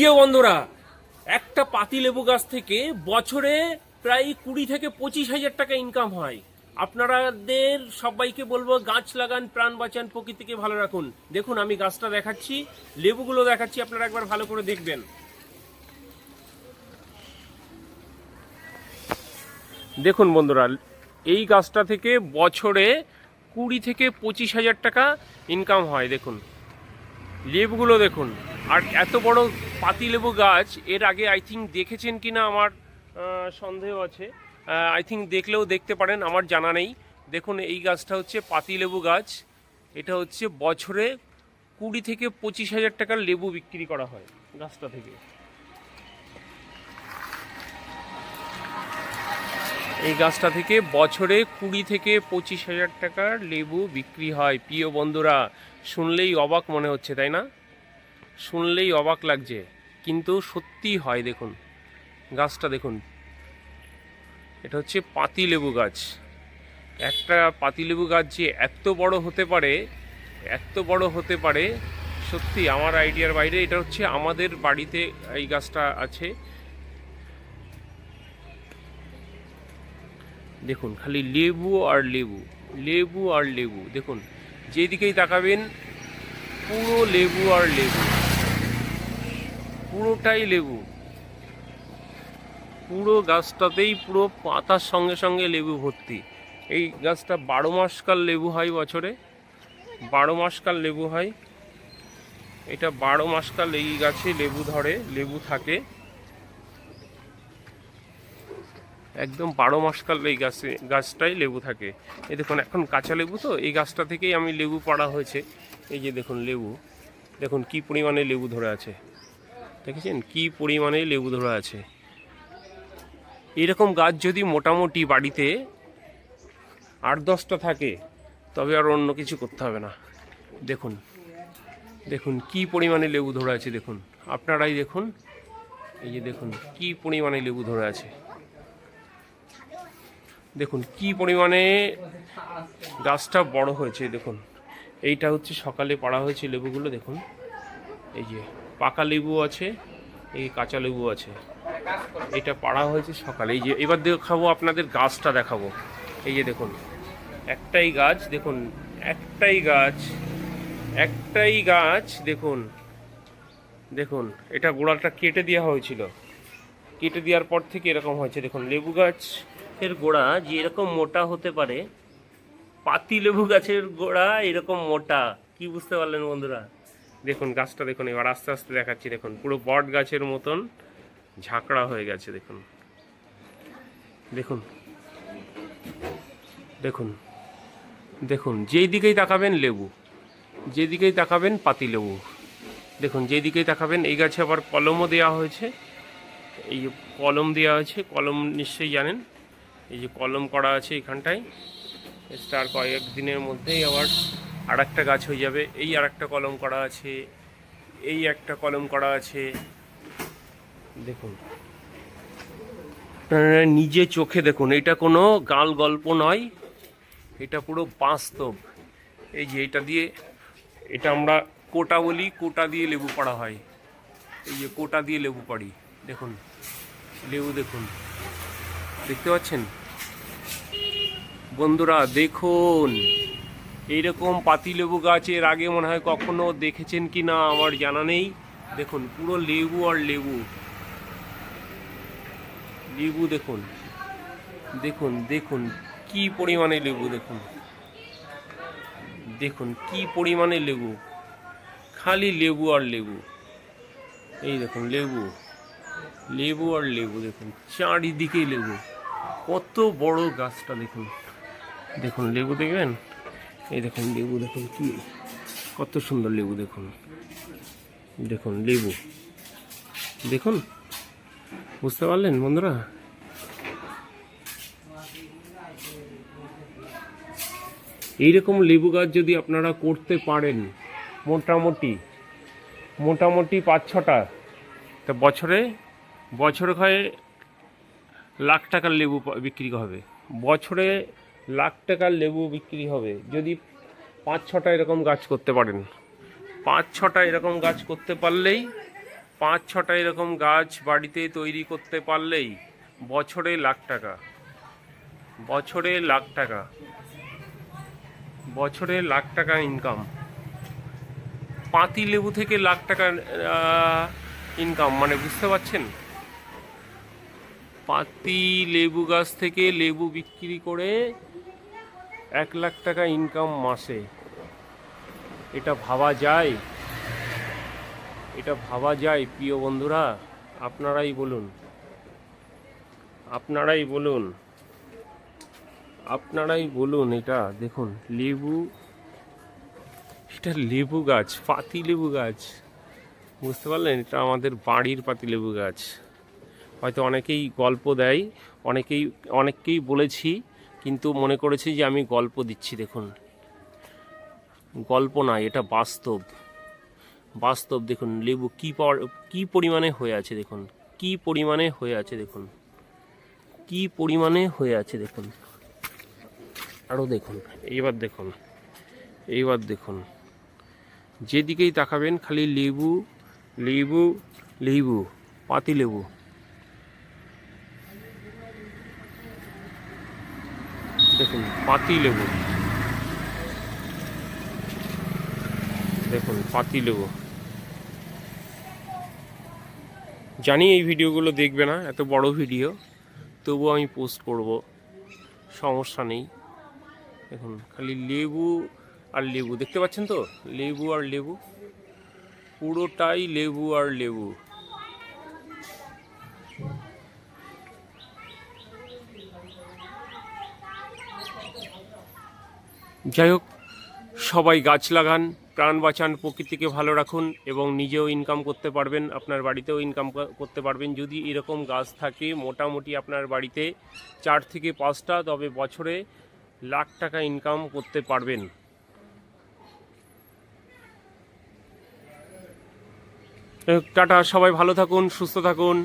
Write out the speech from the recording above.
প্রিয় বন্ধুরা, একটা পাতি লেবু গাছ থেকে বছরে প্রায় কুড়ি থেকে পঁচিশ হাজার টাকা ইনকাম হয়। আপনাদের সবাইকে বলব, গাছ লাগান, প্রাণ বাঁচান, প্রকৃতিকে ভালো রাখুন। দেখুন, আমি গাছটা দেখাচ্ছি, লেবুগুলো দেখাচ্ছি, আপনারা একবার ভালো করে দেখবেন। দেখুন বন্ধুরা, এই গাছটা থেকে বছরে কুড়ি থেকে পঁচিশ হাজার টাকা ইনকাম হয়, দেখুন। লেবুগুলো দেখুন। আর এত বড় পাতি লেবু গাছ, এর আগে আই থিঙ্ক দেখেছেন কি না আমার সন্দেহ আছে। আই থিঙ্ক দেখলেও দেখতে পারেন, আমার জানা নেই। দেখুন, এই গাছটা হচ্ছে পাতি লেবু গাছ। এটা হচ্ছে বছরে কুড়ি থেকে পঁচিশ হাজার টাকার লেবু বিক্রি করা হয় গাছটা থেকে। এই গাছটা থেকে বছরে কুড়ি থেকে পঁচিশ হাজার টাকার লেবু বিক্রি হয়, প্রিয় বন্ধুরা। শুনলেই অবাক মনে হচ্ছে, তাই না? শুনলেই অবাক লাগছে, কিন্তু সত্যি হয় দেখুন। গাছটা দেখুন। এটা হচ্ছে পাতি লেবু গাছ। একটা পাতি লেবু গাছ যে এত বড় হতে পারে, এত বড় হতে পারে, সত্যি আমার আইডিয়ার বাইরে এটা হচ্ছে আমাদের বাড়িতে এই গাছটা আছে। দেখুন, খালি লেবু আর লেবু লেবু আর লেবু, দেখুন। যেদিকেই তাকাবেন, পুরো লেবু আর লেবু। পুরোটাই লেবু। পুরো গাছটাতেই পুরো পাতার সঙ্গে সঙ্গে লেবু ভর্তি। এই গাছটা বারো মাসকাল লেবু হয় বছরে। বারো মাসকাল লেবু হয়। এটা বারো মাসকাল এই গাছে লেবু ধরে, লেবু থাকে। একদম বারো মাসকাল এই গাছে, গাছটাই লেবু থাকে। এই দেখুন, এখন কাঁচা লেবু তো, এই গাছটা থেকেই আমি লেবু পাড়া হয়েছে। এই যে দেখুন, লেবু। দেখুন, কি পরিমাণে লেবু ধরে আছে। দেখেছেন? কি পরিমাণে লেবু ধরা আছে? এরকম গাছ যদি মোটামুটি বাড়িতে আট দশটা থাকে, তবে আর অন্য কিছু করতে হবে না। দেখুন দেখুন, কি পরিমাণে লেবু ধরা আছে দেখুন। আপনারাই দেখুন, এই যে দেখুন, কি পরিমাণে লেবু ধরে আছে। দেখুন, কি পরিমাণে গাছটা বড় হয়েছে দেখুন। এইটা হচ্ছে সকালে পাড়া হয়েছে লেবুগুলো, দেখুন। এই যে পাকা লেবু আছে, এই কাঁচা লেবু আছে। এটা পাড়া হয়েছে সকালে। এই যে, এবার দেখাবো আপনাদের গাছটা দেখাবো। এই যে দেখুন, একটাই গাছ, দেখুন, একটাই গাছ একটাই গাছ, দেখুন দেখুন, এটা গোড়াটা কেটে দেওয়া হয়েছিল। কেটে দেওয়ার পর থেকে এরকম হয়েছে। দেখুন, লেবু গাছ এর গোড়া যে এরকম মোটা হতে পারে, পাতি লেবু গাছের গোড়া এরকম মোটা। কি বুঝতে পারলেন বন্ধুরা? দেখুন, গাছটা দেখুন, এবার আস্তে আস্তে দেখাচ্ছি, দেখুন, পুরো বট গাছের মতন ঝাঁকড়া হয়ে গেছে, দেখুন। দেখুন। দেখুন। দেখুন, যেই দিকেই তাকাবেন লেবু যেদিকেই তাকাবেন পাতি লেবু। দেখুন যেদিকেই তাকাবেন, এই গাছে আবার কলমও দেওয়া হয়েছে। এই যে কলম দেওয়া হয়েছে কলম নিশ্চয়ই জানেন। এই যে কলম করা আছে এখানটায়। স্টার কয়েক দিনের মধ্যেই আবার আর একটা গাছ হয়ে যাবে, এই আর একটা কলম করা আছে, এই একটা কলম করা আছে। দেখুন। আপনারা নিজে চোখে দেখুন, এটা কোনো গাল গল্প নয়, এটা পুরো বাস্তব। এই যে এটা দিয়ে, এটা আমরা কোটা বলি, কোটা দিয়ে লেবু পাড়া হয়। এই যে কোটা দিয়ে লেবু পাড়ি, দেখুন। লেবু দেখুন। দেখতে পাচ্ছেন? বন্ধুরা, দেখুন। এইরকম পাতিলেবু গাছ এর আগে মনে হয় কখনো দেখেছেন কি না আমার জানা নেই। দেখুন, পুরো লেবু আর লেবু। লেবু দেখুন দেখুন দেখুন, কি পরিমাণে লেবু দেখুন। দেখুন, কি পরিমাণে লেবু। খালি লেবু আর লেবু। এই দেখুন, লেবু। লেবু আর লেবু দেখুন, চারিদিকেই লেবু। কত বড় গাছটা দেখুন। দেখুন, লেবু দেখবেন? এই দেখুন লেবু, দেখুন কি, কত সুন্দর লেবু, দেখুন। দেখুন লেবু। দেখুন, বুঝতে পারলেন বন্ধুরা? এইরকম লেবু গাছ যদি আপনারা করতে পারেন, মোটামুটি মোটামুটি পাঁচ ছটা, তা বছরে বছরে হয় লাখ টাকার লেবু বিক্রি হবে। বছরে লাখ টাকার লেবু বিক্রি হবে যদি পাঁচ ছটা এরকম গাছ করতে পারেন। পাঁচ ছটা এরকম গাছ করতে পারলেই, পাঁচ ছটা এরকম গাছ বাড়িতে তৈরি করতে পারলেই বছরে লাখ টাকা। বছরে লাখ টাকা। বছরে লাখ টাকা ইনকাম পাতি লেবু থেকে লাখ টাকা ইনকাম মানে বুঝতে পারছেন? পাতি লেবু গাছ থেকে লেবু বিক্রি করে এক লাখ টাকা ইনকাম মাসে। এটা ভাবা যায়? এটা ভাবা যায়, প্রিয় বন্ধুরা? আপনারাই বলুন। আপনারাই বলুন। আপনারাই বলুন এটা। দেখুন, লেবু, এটা লেবু গাছ, পাতি লেবু গাছ। বুঝতে পারলেন? এটা আমাদের বাড়ির পাতি লেবু গাছ। হয়তো অনেকেই গল্প দেয়, অনেকেই, অনেককেই বলেছি। কিন্তু মনে করেছি যে আমি গল্প দিচ্ছি, দেখুন। গল্প না এটা বাস্তব। বাস্তব, দেখুন, লেবু কী কী পরিমাণে হয়ে আছে, দেখুন। কী পরিমাণে হয়ে আছে, দেখুন। কী পরিমাণে হয়ে আছে, দেখুন। আরও দেখুন, এইবার দেখুন এইবার দেখুন। যেদিকেই তাকাবেন, খালি লেবু লেবু লেবু, পাতি লেবু। দেখুন, পাতি লেবু। দেখুন, পাতি লেবু। জানি এই ভিডিওগুলো দেখবে না, এত বড় ভিডিও তবুও আমি পোস্ট করব, সমস্যা নেই। দেখুন, খালি লেবু আর লেবু, দেখতে পাচ্ছেন তো? লেবু আর লেবু, পুরোটাই লেবু আর লেবু। যাই হোক, সবাই গাছ লাগান, প্রাণ বাঁচান, প্রকৃতিকে ভালো রাখুন এবং নিজেও ইনকাম করতে পারবেন, আপনার বাড়িতেও ইনকাম করতে পারবেন। যদি এরকম গাছ থাকে, মোটামুটি আপনার বাড়িতে চার থেকে পাঁচটা, তবে বছরে লাখ টাকা ইনকাম করতে পারবেন। টাটা, সবাই ভালো থাকুন, সুস্থ থাকুন।